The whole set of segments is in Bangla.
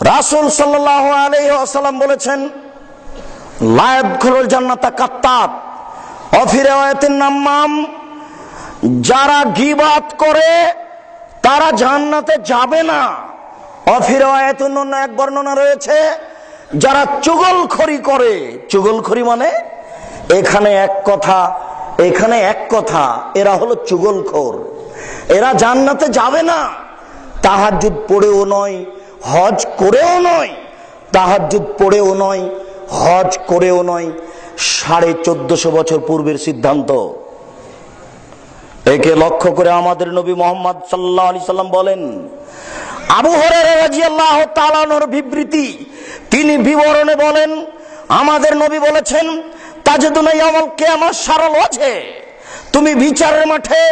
রাসুল সাল্লাহ আলাইসাল্লাম বলেছেন, লায়ব খুলুল জান্নাতা কাত্তাব। অফিরেওয়াতিন নাম্মাম, যারা গিবাত করে, তারা জান্নাতে যাবে না। অফিরেওয়াতুন অন্য এক বর্ণনা রয়েছে, যারা চুগলখড়ি করে। চুগলখড়ি মানে এখানে এক কথা, এখানে এক কথা, এরা হলো চুগলখোর। এরা জান্নাতে যাবে না। তাহাজুদ পড়েও নয় হজ করেও নয় তাহাজুদ পড়েও নয়, হজ করেও নয়, সাড়ে চোদ্দশো বছর পূর্বের সিদ্ধান্ত। একে লক্ষ্য করে আমাদের নবী মোহাম্মদ সাল্লাহ আলি সাল্লাম বলেন, আবু হরাহ তালানোর বিবৃতি, তিনি বিবরণে বলেন, আমাদের নবী বলেছেন তাজেদুনাই আমল কে আমার সারল আছে তুমি বিচারের মাঠে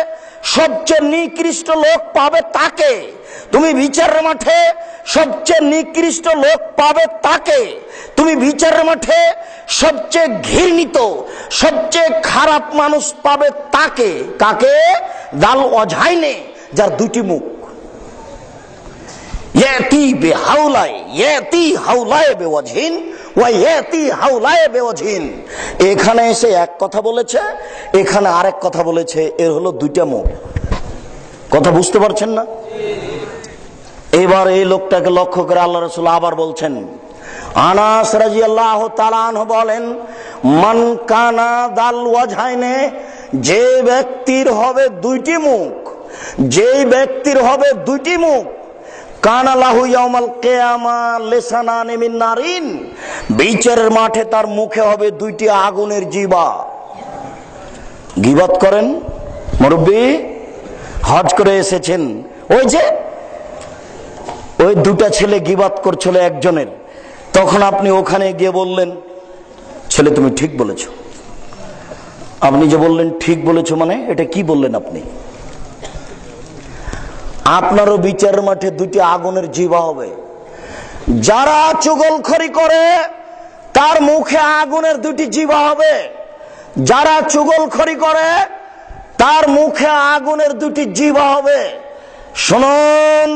সবচেয়ে নিকৃষ্ট লোক পাবে তাকে। তুমি বিচারের মাঠে সবচেয়ে নিকৃষ্ট লোক পাবে তাকে। তুমি বিচারের মাঠে সবচেয়ে ঘৃণিত, সবচেয়ে খারাপ মানুষ পাবে তাকে। কাকে? দাল অঝাইনে, যার দুটি মুখ। ইয়াতি হাউলায় বেওয়াজহিন এখানে এসে এক কথা বলেছে, এখানে আরেক কথা বলেছে, এর হলো দুইটা মুখ। কথা বুঝতে পারছেন না? এবার এই লোকটাকে লক্ষ্য করে আল্লাহ রসুল আবার বলছেন বলেন, মান কানা দাল যে ব্যক্তির হবে দুইটি মুখ, যেই ব্যক্তির হবে দুইটি মুখ কানালাহু ইয়াউমাল কিয়ামা লিসানান মিন নারিন বিচারের মাঠে তার মুখে হবে দুইটি আগুনের জিবা। গিবাত করেন মুরব্বী, হজ করে এসেছেন। ওই যে, ওই দুটা ছেলে গিবাত করছিল একজনের। তখন আপনি ওখানে গিয়ে বললেন, ছেলে, তুমি ঠিক বলেছ। আপনি যে বললেন, ঠিক বলেছ মানে? এটা কি বললেন আপনি? আপনারও বিচার মাঠে দুটি আগুনের জিবা হবে। যারা চুগলখড়ি করে, তার মুখে আগুনের দুটি জিবা হবে। যারা চুগলখড়ি করে, তার মুখে আগুনের দুটি জিবা হবে। শুনুন